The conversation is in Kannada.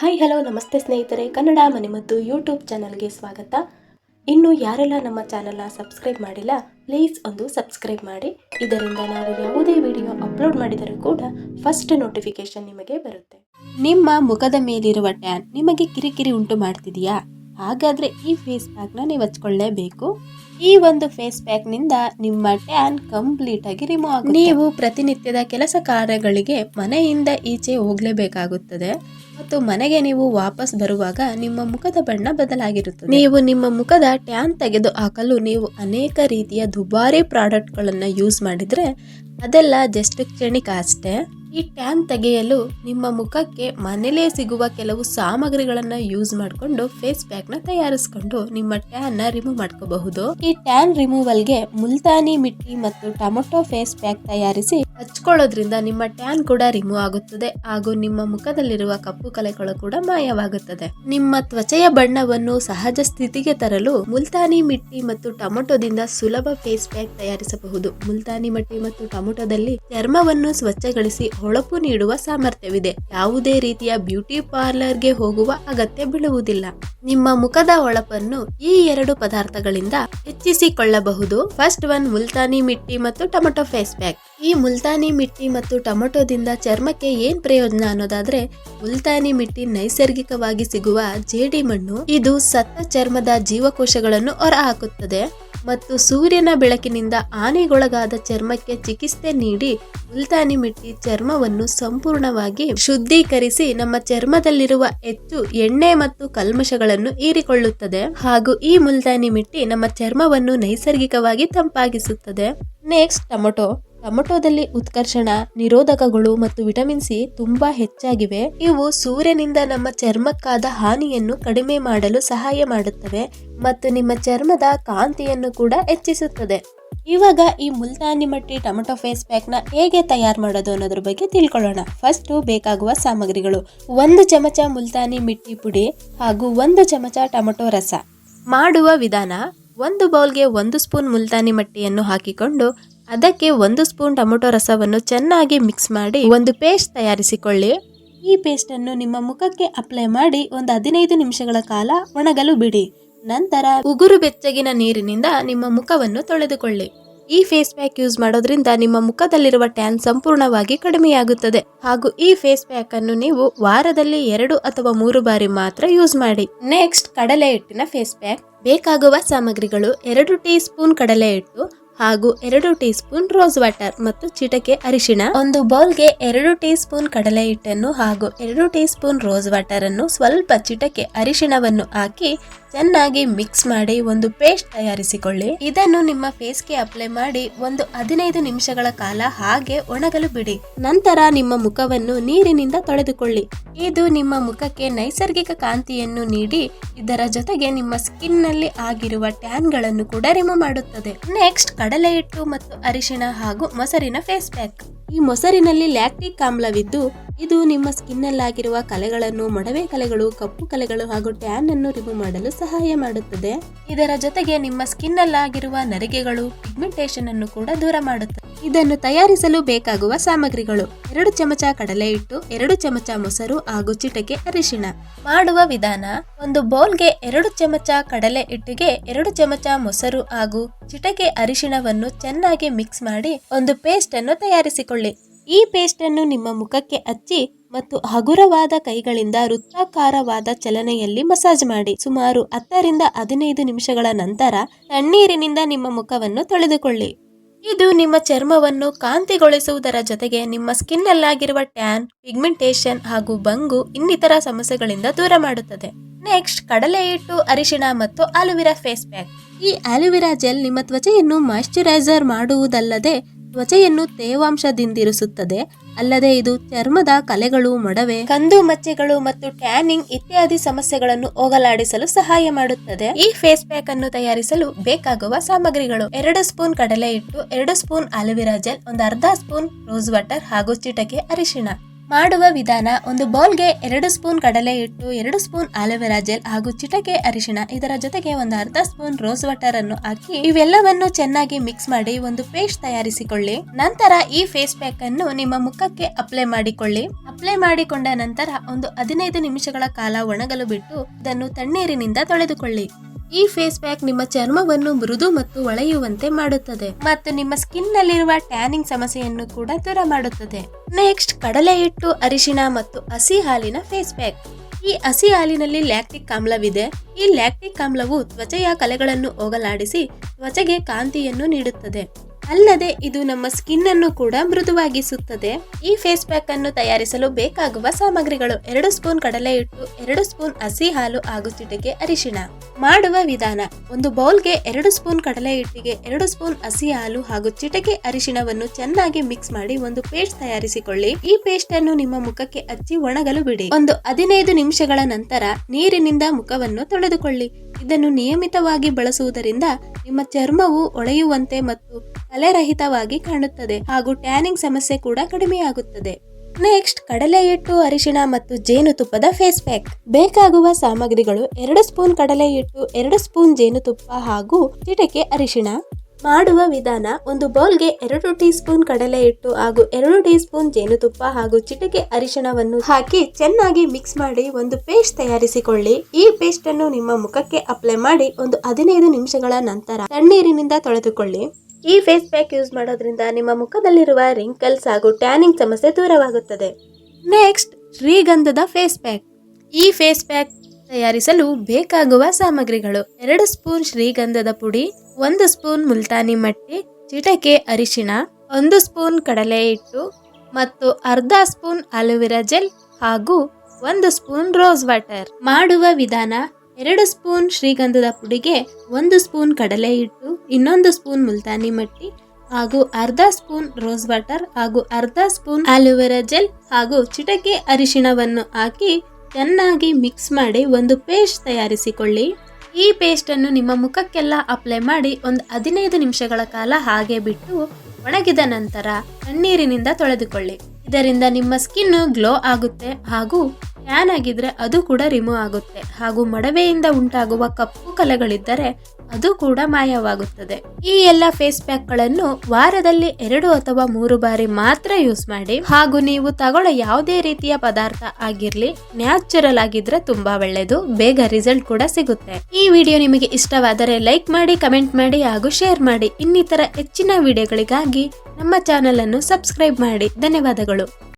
ಹಾಯ್ ಹಲೋ ನಮಸ್ತೆ ಸ್ನೇಹಿತರೆ. ಕನ್ನಡ ಮನೆ ಮತ್ತು ಯೂಟ್ಯೂಬ್ ಚಾನಲ್ಗೆ ಸ್ವಾಗತ. ಇನ್ನು ಯಾರೆಲ್ಲ ನಮ್ಮ ಚಾನಲ್ನ ಸಬ್ಸ್ಕ್ರೈಬ್ ಮಾಡಿಲ್ಲ ಪ್ಲೀಸ್ ಒಂದು ಸಬ್ಸ್ಕ್ರೈಬ್ ಮಾಡಿ. ಇದರಿಂದ ನಾವು ಯಾವುದೇ ವಿಡಿಯೋ ಅಪ್ಲೋಡ್ ಮಾಡಿದರೂ ಕೂಡ ಫಸ್ಟ್ ನೋಟಿಫಿಕೇಶನ್ ನಿಮಗೆ ಬರುತ್ತೆ. ನಿಮ್ಮ ಮುಖದ ಮೇಲಿರುವ ಟ್ಯಾನ್ ನಿಮಗೆ ಕಿರಿಕಿರಿ ಉಂಟು ಮಾಡ್ತಿದೆಯಾ? ಹಾಗಾದ್ರೆ ಈ ಫೇಸ್ ಪ್ಯಾಕ್ನ ನೀವು ಹಚ್ಕೊಳ್ಳೇಬೇಕು. ಈ ಒಂದು ಫೇಸ್ ಪ್ಯಾಕ್ನಿಂದ ನಿಮ್ಮ ಟ್ಯಾನ್ ಕಂಪ್ಲೀಟ್ ಆಗಿ ರಿಮೂವ್ ಆಗುತ್ತೆ. ನೀವು ಪ್ರತಿನಿತ್ಯದ ಕೆಲಸ ಕಾರ್ಯಗಳಿಗೆ ಮನೆಯಿಂದ ಈಚೆ ಹೋಗಲೇಬೇಕಾಗುತ್ತದೆ. ಮತ್ತು ಮನೆಗೆ ನೀವು ವಾಪಸ್ ಬರುವಾಗ ನಿಮ್ಮ ಮುಖದ ಬಣ್ಣ ಬದಲಾಗಿರುತ್ತದೆ. ನೀವು ನಿಮ್ಮ ಮುಖದ ಟ್ಯಾನ್ ತೆಗೆದು ಹಾಕಲು ನೀವು ಅನೇಕ ರೀತಿಯ ದುಬಾರಿ ಪ್ರಾಡಕ್ಟ್ಗಳನ್ನು ಯೂಸ್ ಮಾಡಿದರೆ ಅದೆಲ್ಲ ಜಸ್ಟ್ ಕ್ಷಣಿಕ ಅಷ್ಟೇ. ಈ ಟ್ಯಾನ್ ತೆಗೆಯಲು ನಿಮ್ಮ ಮುಖಕ್ಕೆ ಮನೇಲೇ ಸಿಗುವ ಕೆಲವು ಸಾಮಗ್ರಿಗಳನ್ನ ಯೂಸ್ ಮಾಡಿಕೊಂಡು ಫೇಸ್ ಪ್ಯಾಕ್ನ ತಯಾರಿಸಿಕೊಂಡು ನಿಮ್ಮ ಟ್ಯಾನ್ನ ರಿಮೂವ್ ಮಾಡ್ಕೋಬಹುದು. ಈ ಟ್ಯಾನ್ ರಿಮೂವಲ್ಗೆ ಮುಲ್ತಾನಿ ಮಿಟ್ಟಿ ಮತ್ತು ಟೊಮೊಟೊ ಫೇಸ್ ಪ್ಯಾಕ್ ತಯಾರಿಸಿ ಹಚ್ಕೊಳ್ಳೋದ್ರಿಂದ ನಿಮ್ಮ ಟ್ಯಾನ್ ಕೂಡ ರಿಮೂವ್ ಆಗುತ್ತದೆ ಹಾಗೂ ನಿಮ್ಮ ಮುಖದಲ್ಲಿರುವ ಕಪ್ಪು ಕಲೆಗಳು ಕೂಡ ಮಾಯವಾಗುತ್ತದೆ. ನಿಮ್ಮ ತ್ವಚೆಯ ಬಣ್ಣವನ್ನು ಸಹಜ ಸ್ಥಿತಿಗೆ ತರಲು ಮುಲ್ತಾನಿ ಮಿಟ್ಟಿ ಮತ್ತು ಟೊಮೊಟೊದಿಂದ ಸುಲಭ ಫೇಸ್ ಪ್ಯಾಕ್ ತಯಾರಿಸಬಹುದು. ಮುಲ್ತಾನಿ ಮಿಟ್ಟಿ ಮತ್ತು ಟೊಮೊಟೊದಲ್ಲಿ ಚರ್ಮವನ್ನು ಸ್ವಚ್ಛಗೊಳಿಸಿ ಹೊಳಪು ನೀಡುವ ಸಾಮರ್ಥ್ಯವಿದೆ. ಯಾವುದೇ ರೀತಿಯ ಬ್ಯೂಟಿ ಪಾರ್ಲರ್ಗೆ ಹೋಗುವ ಅಗತ್ಯ ಬೀಳುವುದಿಲ್ಲ. ನಿಮ್ಮ ಮುಖದ ಹೊಳಪನ್ನು ಈ ಎರಡು ಪದಾರ್ಥಗಳಿಂದ ಹೆಚ್ಚಿಸಿಕೊಳ್ಳಬಹುದು. ಫಸ್ಟ್ ಒನ್ ಮುಲ್ತಾನಿ ಮಿಟ್ಟಿ ಮತ್ತು ಟೊಮೆಟೊ ಫೇಸ್ ಪ್ಯಾಕ್. ಈ ಮುಲ್ತಾನಿ ಮಿಟ್ಟಿ ಮತ್ತು ಟೊಮೆಟೊದಿಂದ ಚರ್ಮಕ್ಕೆ ಏನ್ ಪ್ರಯೋಜನ ಅನ್ನೋದಾದ್ರೆ, ಮುಲ್ತಾನಿ ಮಿಟ್ಟಿ ನೈಸರ್ಗಿಕವಾಗಿ ಸಿಗುವ ಜೇಡಿ ಮಣ್ಣು ಇದು ಸತ್ತ ಚರ್ಮದ ಜೀವಕೋಶಗಳನ್ನು ಹೊರಹಾಕುತ್ತದೆ. ಮತ್ತು ಸೂರ್ಯನ ಬೆಳಕಿನಿಂದ ಆನೆಗೊಳಗಾದ ಚರ್ಮಕ್ಕೆ ಚಿಕಿತ್ಸೆ ನೀಡಿ ಮುಲ್ತಾನಿ ಮಿಟ್ಟಿ ಚರ್ಮವನ್ನು ಸಂಪೂರ್ಣವಾಗಿ ಶುದ್ಧೀಕರಿಸಿ ನಮ್ಮ ಚರ್ಮದಲ್ಲಿರುವ ಹೆಚ್ಚು ಎಣ್ಣೆ ಮತ್ತು ಕಲ್ಮಶಗಳನ್ನು ಹೀರಿಕೊಳ್ಳುತ್ತದೆ. ಹಾಗೂ ಈ ಮುಲ್ತಾನಿ ಮಿಟ್ಟಿ ನಮ್ಮ ಚರ್ಮವನ್ನು ನೈಸರ್ಗಿಕವಾಗಿ ತಂಪಾಗಿಸುತ್ತದೆ. Next tomato. ಟೊಮೊಟೊದಲ್ಲಿ ಉತ್ಕರ್ಷಣ, ನಿರೋಧಕಗಳು ಮತ್ತು ವಿಟಮಿನ್ ಸಿ ತುಂಬಾ ಹೆಚ್ಚಾಗಿವೆ. ಇವು ಸೂರ್ಯನಿಂದ ನಮ್ಮ ಚರ್ಮಕ್ಕಾದ ಹಾನಿಯನ್ನು ಕಡಿಮೆ ಮಾಡಲು ಸಹಾಯ ಮಾಡುತ್ತವೆ ಮತ್ತು ನಿಮ್ಮ ಚರ್ಮದ ಕಾಂತಿಯನ್ನು ಕೂಡ ಹೆಚ್ಚಿಸುತ್ತದೆ. ಇವಾಗ ಈ ಮುಲ್ತಾನಿ ಮಟ್ಟಿ ಟೊಮೊಟೊ ಫೇಸ್ ಪ್ಯಾಕ್ನ ಹೇಗೆ ತಯಾರು ಮಾಡೋದು ಅನ್ನೋದ್ರ ಬಗ್ಗೆ ತಿಳ್ಕೊಳ್ಳೋಣ. ಫಸ್ಟ್ ಬೇಕಾಗುವ ಸಾಮಗ್ರಿಗಳು. ಒಂದು ಚಮಚ ಮುಲ್ತಾನಿ ಮಿಟ್ಟಿ ಪುಡಿ ಹಾಗೂ ಒಂದು ಚಮಚ ಟೊಮೊಟೊ ರಸ. ಮಾಡುವ ವಿಧಾನ, ಒಂದು ಬೌಲ್ಗೆ ಒಂದು ಸ್ಪೂನ್ ಮುಲ್ತಾನಿ ಮಟ್ಟಿಯನ್ನು ಹಾಕಿಕೊಂಡು ಅದಕ್ಕೆ ಒಂದು ಸ್ಪೂನ್ ಟೊಮೊಟೊ ರಸವನ್ನು ಚೆನ್ನಾಗಿ ಮಿಕ್ಸ್ ಮಾಡಿ ಒಂದು ಪೇಸ್ಟ್ ತಯಾರಿಸಿಕೊಳ್ಳಿ. ಈ ಪೇಸ್ಟ್ ಅನ್ನು ನಿಮ್ಮ ಮುಖಕ್ಕೆ ಅಪ್ಲೈ ಮಾಡಿ ಒಂದು ಹದಿನೈದು ನಿಮಿಷಗಳ ಕಾಲ ಒಣಗಲು ಬಿಡಿ. ನಂತರ ಉಗುರು ಬೆಚ್ಚಗಿನ ನೀರಿನಿಂದ ನಿಮ್ಮ ಮುಖವನ್ನು ತೊಳೆದುಕೊಳ್ಳಿ. ಈ ಫೇಸ್ ಪ್ಯಾಕ್ ಯೂಸ್ ಮಾಡೋದ್ರಿಂದ ನಿಮ್ಮ ಮುಖದಲ್ಲಿರುವ ಟ್ಯಾನ್ ಸಂಪೂರ್ಣವಾಗಿ ಕಡಿಮೆಯಾಗುತ್ತದೆ. ಹಾಗೂ ಈ ಫೇಸ್ ಪ್ಯಾಕ್ ಅನ್ನು ನೀವು ವಾರದಲ್ಲಿ ಎರಡು ಅಥವಾ ಮೂರು ಬಾರಿ ಮಾತ್ರ ಯೂಸ್ ಮಾಡಿ. ನೆಕ್ಸ್ಟ್ ಕಡಲೆ ಹಿಟ್ಟಿನ ಫೇಸ್ ಪ್ಯಾಕ್ ಬೇಕಾಗುವ ಸಾಮಗ್ರಿಗಳು ಎರಡು ಟೀ ಸ್ಪೂನ್ ಕಡಲೆ ಹಿಟ್ಟು ಹಾಗೂ ಎರಡು ಟೀ ಸ್ಪೂನ್ ರೋಸ್ ವಾಟರ್ ಮತ್ತು ಚಿಟಕೆ ಅರಿಶಿಣ. ಒಂದು ಬೌಲ್ಗೆ ಎರಡು ಟೀ ಸ್ಪೂನ್ ಕಡಲೆ ಹಿಟ್ಟನ್ನು ಹಾಗೂ ಎರಡು ಟೀ ಸ್ಪೂನ್ ರೋಸ್ ವಾಟರ್ ಅನ್ನು ಸ್ವಲ್ಪ ಚಿಟಕೆ ಅರಿಶಿಣವನ್ನು ಹಾಕಿ ಚೆನ್ನಾಗಿ ಮಿಕ್ಸ್ ಮಾಡಿ ಒಂದು ಪೇಸ್ಟ್ ತಯಾರಿಸಿಕೊಳ್ಳಿ. ಇದನ್ನು ನಿಮ್ಮ ಫೇಸ್ಗೆ ಅಪ್ಲೈ ಮಾಡಿ ಒಂದು ಹದಿನೈದು ನಿಮಿಷಗಳ ಕಾಲ ಹಾಗೆ ಒಣಗಲು ಬಿಡಿ. ನಂತರ ನಿಮ್ಮ ಮುಖವನ್ನು ನೀರಿನಿಂದ ತೊಳೆದುಕೊಳ್ಳಿ. ಇದು ನಿಮ್ಮ ಮುಖಕ್ಕೆ ನೈಸರ್ಗಿಕ ಕಾಂತಿಯನ್ನು ನೀಡಿ, ಇದರ ಜೊತೆಗೆ ನಿಮ್ಮ ಸ್ಕಿನ್ನಲ್ಲಿ ಆಗಿರುವ ಟ್ಯಾನ್ಗಳನ್ನು ಕೂಡ ರಿಮೂವ್ ಮಾಡುತ್ತದೆ. ನೆಕ್ಸ್ಟ್ ಕಡಲೆ ಹಿಟ್ಟು ಮತ್ತು ಅರಿಶಿಣ ಹಾಗೂ ಮೊಸರಿನ ಫೇಸ್ ಪ್ಯಾಕ್ ಈ ಮೊಸರಿನಲ್ಲಿ ಲ್ಯಾಕ್ಟಿಕ್ ಆಮ್ಲವಿದ್ದು ಇದು ನಿಮ್ಮ ಸ್ಕಿನ್ ಆಗಿರುವ ಕಲೆಗಳನ್ನು, ಮೊಡವೆ ಕಲೆಗಳು, ಕಪ್ಪು ಕಲೆಗಳು ಹಾಗೂ ಟ್ಯಾನ್ ಅನ್ನು ರಿಮೂವ್ ಮಾಡಲು ಸಹಾಯ ಮಾಡುತ್ತದೆ. ಇದರ ಜೊತೆಗೆ ನಿಮ್ಮ ಸ್ಕಿನ್ ಆಗಿರುವ ನರಿಗೆಗಳು ಪಿಗ್ಮೆಂಟೇಷನ್ ಅನ್ನು ಕೂಡ ದೂರ ಮಾಡುತ್ತದೆ ಇದನ್ನು ತಯಾರಿಸಲು ಬೇಕಾಗುವ ಸಾಮಗ್ರಿಗಳು ಎರಡು ಚಮಚ ಕಡಲೆ ಹಿಟ್ಟು ಎರಡು ಚಮಚ ಮೊಸರು ಹಾಗೂ ಚಿಟಕೆ ಅರಿಶಿಣ. ಮಾಡುವ ವಿಧಾನ, ಒಂದು ಬೌಲ್ಗೆ ಎರಡು ಚಮಚ ಕಡಲೆ ಹಿಟ್ಟಿಗೆ ಎರಡು ಚಮಚ ಮೊಸರು ಹಾಗೂ ಚಿಟಕೆ ಅರಿಶಿಣವನ್ನು ಚೆನ್ನಾಗಿ ಮಿಕ್ಸ್ ಮಾಡಿ ಒಂದು ಪೇಸ್ಟ್ ಅನ್ನು ತಯಾರಿಸಿಕೊಳ್ಳಿ. ಈ ಪೇಸ್ಟ್ ಅನ್ನು ನಿಮ್ಮ ಮುಖಕ್ಕೆ ಹಚ್ಚಿ ಮತ್ತು ಹಗುರವಾದ ಕೈಗಳಿಂದ ವೃತ್ತಾಕಾರವಾದ ಚಲನೆಯಲ್ಲಿ ಮಸಾಜ್ ಮಾಡಿ. ಸುಮಾರು ಹತ್ತರಿಂದ ಹದಿನೈದು ನಿಮಿಷಗಳ ನಂತರ ತಣ್ಣೀರಿನಿಂದ ನಿಮ್ಮ ಮುಖವನ್ನು ತೊಳೆದುಕೊಳ್ಳಿ. ಇದು ನಿಮ್ಮ ಚರ್ಮವನ್ನು ಕಾಂತಿಗೊಳಿಸುವುದರ ಜೊತೆಗೆ ನಿಮ್ಮ ಸ್ಕಿನ್ ಅಲ್ಲಾಗಿರುವ ಟ್ಯಾನ್, ಪಿಗ್ಮೆಂಟೇಷನ್ ಹಾಗೂ ಬಂಗು ಇನ್ನಿತರ ಸಮಸ್ಯೆಗಳಿಂದ ದೂರ ಮಾಡುತ್ತದೆ. ನೆಕ್ಸ್ಟ್, ಕಡಲೆ ಹಿಟ್ಟು, ಅರಿಶಿಣ ಮತ್ತು ಆಲುವಿರಾ ಫೇಸ್ ಪ್ಯಾಕ್. ಈ ಆಲುವಿರಾ ಜೆಲ್ ನಿಮ್ಮ ತ್ವಚೆಯನ್ನು ಮಾಯಿಶ್ಚರೈಸರ್ ಮಾಡುವುದಲ್ಲದೆ ತ್ವಚೆಯನ್ನು ತೇವಾಂಶದಿಂದಿರಿಸುತ್ತದೆ. ಅಲ್ಲದೆ ಇದು ಚರ್ಮದ ಕಲೆಗಳು, ಮೊಡವೆ, ಕಂದು ಮಚ್ಚೆಗಳು ಮತ್ತು ಟ್ಯಾನಿಂಗ್ ಇತ್ಯಾದಿ ಸಮಸ್ಯೆಗಳನ್ನು ಹೋಗಲಾಡಿಸಲು ಸಹಾಯ ಮಾಡುತ್ತದೆ. ಈ ಫೇಸ್ ಪ್ಯಾಕ್ ಅನ್ನು ತಯಾರಿಸಲು ಬೇಕಾಗುವ ಸಾಮಗ್ರಿಗಳು ಎರಡು ಸ್ಪೂನ್ ಕಡಲೆ ಹಿಟ್ಟು, ಎರಡು ಸ್ಪೂನ್ ಆಲುವಿರಾ ಜೆಲ್, ಒಂದು ಅರ್ಧ ಸ್ಪೂನ್ ರೋಸ್ ವಾಟರ್ ಹಾಗೂ ಚಿಟಕೆ ಅರಿಶಿಣ. ಮಾಡುವ ವಿಧಾನ ಒಂದು ಬೌಲ್ಗೆ ಎರಡು ಸ್ಪೂನ್ ಕಡಲೆ ಹಿಟ್ಟು, ಎರಡು ಸ್ಪೂನ್ ಆಲೋವೆರಾ ಜೆಲ್ ಹಾಗೂ ಚಿಟಕೆ ಅರಿಶಿಣ. ಇದರ ಜೊತೆಗೆ ಒಂದು ಅರ್ಧ ಸ್ಪೂನ್ ರೋಸ್ ವಾಟರ್ ಅನ್ನು ಹಾಕಿ ಇವೆಲ್ಲವನ್ನು ಚೆನ್ನಾಗಿ ಮಿಕ್ಸ್ ಮಾಡಿ ಒಂದು ಪೇಸ್ಟ್ ತಯಾರಿಸಿಕೊಳ್ಳಿ. ನಂತರ ಈ ಫೇಸ್ ಪ್ಯಾಕ್ ಅನ್ನು ನಿಮ್ಮ ಮುಖಕ್ಕೆ ಅಪ್ಲೈ ಮಾಡಿಕೊಳ್ಳಿ. ಅಪ್ಲೈ ಮಾಡಿಕೊಂಡ ನಂತರ ಒಂದು ಹದಿನೈದು ನಿಮಿಷಗಳ ಕಾಲ ಒಣಗಲು ಬಿಟ್ಟು ಇದನ್ನು ತಣ್ಣೀರಿನಿಂದ ತೊಳೆದುಕೊಳ್ಳಿ. ಈ ಫೇಸ್ ಪ್ಯಾಕ್ ನಿಮ್ಮ ಚರ್ಮವನ್ನು ಮೃದು ಮತ್ತು ಒಳೆಯುವಂತೆ ಮಾಡುತ್ತದೆ. ಮತ್ತು ನಿಮ್ಮ ಸ್ಕಿನ್ ನಲ್ಲಿರುವ ಟ್ಯಾನಿಂಗ್ ಸಮಸ್ಯೆಯನ್ನು ಕೂಡ ದೂರ ಮಾಡುತ್ತದೆ. ನೆಕ್ಸ್ಟ್ ಕಡಲೆ ಹಿಟ್ಟು, ಅರಿಶಿಣ ಮತ್ತು ಹಸಿ ಹಾಲಿನ ಫೇಸ್ ಪ್ಯಾಕ್ ಈ ಹಸಿ ಹಾಲಿನಲ್ಲಿ ಲ್ಯಾಕ್ಟಿಕ್ ಆಮ್ಲವಿದೆ. ಈ ಲ್ಯಾಕ್ಟಿಕ್ ಆಮ್ಲವು ತ್ವಚೆಯ ಕಲೆಗಳನ್ನು ಹೋಗಲಾಡಿಸಿ, ತ್ವಚೆಗೆ ಕಾಂತಿಯನ್ನು ನೀಡುತ್ತದೆ. ಅಲ್ಲದೆ ಇದು ನಮ್ಮ ಸ್ಕಿನ್ ಅನ್ನು ಕೂಡ ಮೃದುವಾಗಿಸುತ್ತದೆ. ಈ ಫೇಸ್ ಪ್ಯಾಕ್ ಅನ್ನು ತಯಾರಿಸಲು ಬೇಕಾಗುವ ಸಾಮಗ್ರಿಗಳು ಎರಡು ಸ್ಪೂನ್ ಕಡಲೆ ಹಿಟ್ಟು ಎರಡು ಸ್ಪೂನ್ ಹಸಿ ಹಾಲು ಹಾಗೂ ಚಿಟಿಕೆ ಅರಿಶಿಣ. ಮಾಡುವ ವಿಧಾನ, ಒಂದು ಬೌಲ್ಗೆ ಎರಡು ಸ್ಪೂನ್ ಕಡಲೆ ಹಿಟ್ಟಿಗೆ ಎರಡು ಸ್ಪೂನ್ ಹಸಿ ಹಾಲು ಹಾಗೂ ಚಿಟಕೆ ಅರಿಶಿಣವನ್ನು ಚೆನ್ನಾಗಿ ಮಿಕ್ಸ್ ಮಾಡಿ ಒಂದು ಪೇಸ್ಟ್ ತಯಾರಿಸಿಕೊಳ್ಳಿ. ಈ ಪೇಸ್ಟ್ ಅನ್ನು ನಿಮ್ಮ ಮುಖಕ್ಕೆ ಹಚ್ಚಿ ಒಣಗಲು ಬಿಡಿ. ಒಂದು ಹದಿನೈದು ನಿಮಿಷಗಳ ನಂತರ ನೀರಿನಿಂದ ಮುಖವನ್ನು ತೊಳೆದುಕೊಳ್ಳಿ. ಇದನ್ನು ನಿಯಮಿತವಾಗಿ ಬಳಸುವುದರಿಂದ ನಿಮ್ಮ ಚರ್ಮವು ಒಳೆಯುವಂತೆ ಮತ್ತು ಕಲೆರಹಿತವಾಗಿ ಕಾಣುತ್ತದೆ ಹಾಗೂ ಟ್ಯಾನಿಂಗ್ ಸಮಸ್ಯೆ ಕೂಡ ಕಡಿಮೆಯಾಗುತ್ತದೆ. ನೆಕ್ಸ್ಟ್, ಕಡಲೆ ಹಿಟ್ಟು, ಅರಿಶಿಣ ಮತ್ತು ಜೇನುತುಪ್ಪದ ಫೇಸ್ ಪ್ಯಾಕ್ ಬೇಕಾಗುವ ಸಾಮಗ್ರಿಗಳು ಎರಡು ಸ್ಪೂನ್ ಕಡಲೆ ಹಿಟ್ಟು, ಎರಡು ಸ್ಪೂನ್ ಜೇನುತುಪ್ಪ ಹಾಗೂ ಚಿಟಿಕೆ ಅರಿಶಿಣ. ಮಾಡುವ ವಿಧಾನ ಒಂದು ಬೌಲ್ಗೆ ಎರಡು ಟೀ ಸ್ಪೂನ್ ಕಡಲೆ ಹಿಟ್ಟು ಹಾಗೂ ಎರಡು ಟೀ ಸ್ಪೂನ್ ಜೇನುತುಪ್ಪ ಹಾಗೂ ಚಿಟಿಕೆ ಅರಿಶಿಣವನ್ನು ಹಾಕಿ ಚೆನ್ನಾಗಿ ಮಿಕ್ಸ್ ಮಾಡಿ ಒಂದು ಪೇಸ್ಟ್ ತಯಾರಿಸಿಕೊಳ್ಳಿ. ಈ ಪೇಸ್ಟ್ ಅನ್ನು ನಿಮ್ಮ ಮುಖಕ್ಕೆ ಅಪ್ಲೈ ಮಾಡಿ ಒಂದು ಹದಿನೈದು ನಿಮಿಷಗಳ ನಂತರ ತಣ್ಣೀರಿನಿಂದ ತೊಳೆದುಕೊಳ್ಳಿ. ಈ ಫೇಸ್ ಪ್ಯಾಕ್ ಯೂಸ್ ಮಾಡೋದ್ರಿಂದ ನಿಮ್ಮ ಮುಖದಲ್ಲಿರುವ ರಿಂಕಲ್ಸ್ ಹಾಗೂ ಟ್ಯಾನಿಂಗ್ ಸಮಸ್ಯೆ ದೂರವಾಗುತ್ತದೆ. ನೆಕ್ಸ್ಟ್, ಶ್ರೀಗಂಧದ ಫೇಸ್ ಪ್ಯಾಕ್. ಈ ಫೇಸ್ ಪ್ಯಾಕ್ ತಯಾರಿಸಲು ಬೇಕಾಗುವ ಸಾಮಗ್ರಿಗಳು. ಎರಡು ಸ್ಪೂನ್ ಶ್ರೀಗಂಧದ ಪುಡಿ, ಒಂದು ಸ್ಪೂನ್ ಮುಲ್ತಾನಿ ಮಟ್ಟಿ, ಚಿಟಕೆ ಅರಿಶಿಣ, ಒಂದು ಸ್ಪೂನ್ ಕಡಲೆ ಹಿಟ್ಟು ಮತ್ತು ಅರ್ಧ ಸ್ಪೂನ್ ಅಲೋವೆರಾ ಜೆಲ್ ಹಾಗೂ ಒಂದು ಸ್ಪೂನ್ ರೋಸ್ ವಾಟರ್. ಮಾಡುವ ವಿಧಾನ, ಎರಡು ಸ್ಪೂನ್ ಶ್ರೀಗಂಧದ ಪುಡಿಗೆ ಒಂದು ಸ್ಪೂನ್ ಕಡಲೆ ಹಿಟ್ಟು, ಇನ್ನೊಂದು ಸ್ಪೂನ್ ಮುಲ್ತಾನಿ ಮಟ್ಟಿ ಹಾಗೂ ಅರ್ಧ ಸ್ಪೂನ್ ರೋಸ್ ವಾಟರ್ ಹಾಗೂ ಅರ್ಧ ಸ್ಪೂನ್ ಆಲೋವೆರಾ ಜೆಲ್ ಹಾಗೂ ಚಿಟಕೆ ಅರಿಶಿಣವನ್ನು ಹಾಕಿ ಚೆನ್ನಾಗಿ ಮಿಕ್ಸ್ ಮಾಡಿ ಒಂದು ಪೇಸ್ಟ್ ತಯಾರಿಸಿಕೊಳ್ಳಿ. ಈ ಪೇಸ್ಟ್ ಅನ್ನು ನಿಮ್ಮ ಮುಖಕ್ಕೆಲ್ಲ ಅಪ್ಲೈ ಮಾಡಿ ಒಂದು ಹದಿನೈದು ನಿಮಿಷಗಳ ಕಾಲ ಹಾಗೆ ಬಿಟ್ಟು ಒಣಗಿದ ನಂತರ ಕಣ್ಣೀರಿನಿಂದ ತೊಳೆದುಕೊಳ್ಳಿ. ಇದರಿಂದ ನಿಮ್ಮ ಸ್ಕಿನ್ ಗ್ಲೋ ಆಗುತ್ತೆ ಹಾಗೂ ಟ್ಯಾನ್ ಆಗಿದ್ರೆ ಅದು ಕೂಡ ರಿಮೂವ್ ಆಗುತ್ತೆ. ಹಾಗೂ ಮಡವೆಯಿಂದ ಉಂಟಾಗುವ ಕಪ್ಪು ಕಲೆಗಳಿದ್ದರೆ ಅದು ಕೂಡ ಮಾಯವಾಗುತ್ತದೆ. ಈ ಎಲ್ಲ ಫೇಸ್ ಪ್ಯಾಕ್ಗಳನ್ನು ವಾರದಲ್ಲಿ ಎರಡು ಅಥವಾ ಮೂರು ಬಾರಿ ಮಾತ್ರ ಯೂಸ್ ಮಾಡಿ, ಹಾಗೂ ನೀವು ತಗೊಳ್ಳೋ ಯಾವುದೇ ರೀತಿಯ ಪದಾರ್ಥ ಆಗಿರ್ಲಿ, ನ್ಯಾಚುರಲ್ ಆಗಿದ್ರೆ ತುಂಬಾ ಒಳ್ಳೆಯದು ಬೇಗ ರಿಸಲ್ಟ್ ಕೂಡ ಸಿಗುತ್ತೆ. ಈ ವಿಡಿಯೋ ನಿಮಗೆ ಇಷ್ಟವಾದರೆ ಲೈಕ್ ಮಾಡಿ, ಕಮೆಂಟ್ ಮಾಡಿ, ಹಾಗೂ ಶೇರ್ ಮಾಡಿ. ಇನ್ನಿತರ ಹೆಚ್ಚಿನ ವಿಡಿಯೋಗಳಿಗಾಗಿ ನಮ್ಮ ಚಾನೆಲ್ ಅನ್ನು ಸಬ್ಸ್ಕ್ರೈಬ್ ಮಾಡಿ. ಧನ್ಯವಾದಗಳು.